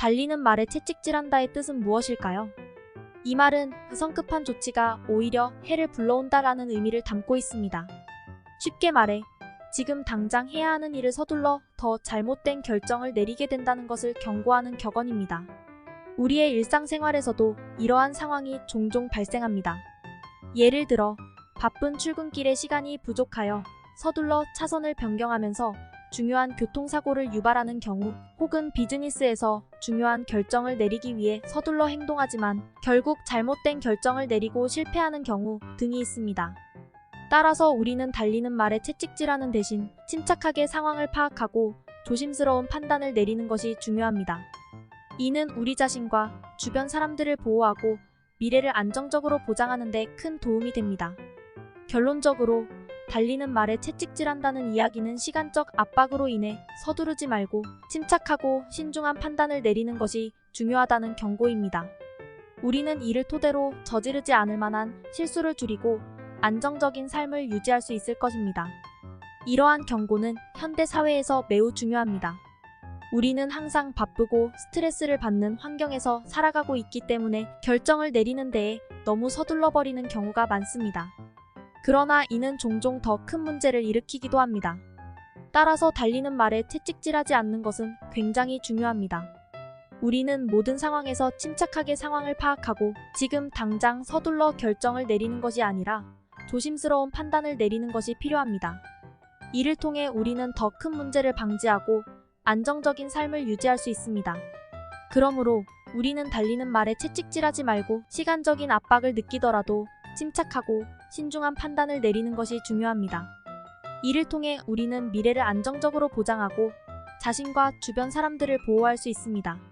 달리는 말에 채찍질한다의 뜻은 무엇일까요? 이 말은 그 성급한 조치가 오히려 해를 불러온다라는 의미를 담고 있습니다. 쉽게 말해 지금 당장 해야 하는 일을 서둘러 더 잘못된 결정을 내리게 된다는 것을 경고하는 격언입니다. 우리의 일상생활에서도 이러한 상황이 종종 발생합니다. 예를 들어 바쁜 출근길에 시간이 부족하여 서둘러 차선을 변경하면서 중요한 교통사고를 유발하는 경우 혹은 비즈니스에서 중요한 결정을 내리기 위해 서둘러 행동하지만 결국 잘못된 결정을 내리고 실패하는 경우 등이 있습니다. 따라서 우리는 달리는 말에 채찍질하는 대신 침착하게 상황을 파악하고 조심스러운 판단을 내리는 것이 중요합니다. 이는 우리 자신과 주변 사람들을 보호하고 미래를 안정적으로 보장하는 데 큰 도움이 됩니다. 결론적으로 달리는 말에 채찍질한다는 이야기는 시간적 압박으로 인해 서두르지 말고 침착하고 신중한 판단을 내리는 것이 중요하다는 경고입니다. 우리는 이를 토대로 저지르지 않을 만한 실수를 줄이고 안정적인 삶을 유지할 수 있을 것입니다. 이러한 경고는 현대 사회에서 매우 중요합니다. 우리는 항상 바쁘고 스트레스를 받는 환경에서 살아가고 있기 때문에 결정을 내리는 데에 너무 서둘러 버리는 경우가 많습니다. 그러나 이는 종종 더 큰 문제를 일으키기도 합니다. 따라서 달리는 말에 채찍질하지 않는 것은 굉장히 중요합니다. 우리는 모든 상황에서 침착하게 상황을 파악하고 지금 당장 서둘러 결정을 내리는 것이 아니라 조심스러운 판단을 내리는 것이 필요합니다. 이를 통해 우리는 더 큰 문제를 방지하고 안정적인 삶을 유지할 수 있습니다. 그러므로 우리는 달리는 말에 채찍질하지 말고 시간적인 압박을 느끼더라도 침착하고 신중한 판단을 내리는 것이 중요합니다. 이를 통해 우리는 미래를 안정적으로 보장하고 자신과 주변 사람들을 보호할 수 있습니다.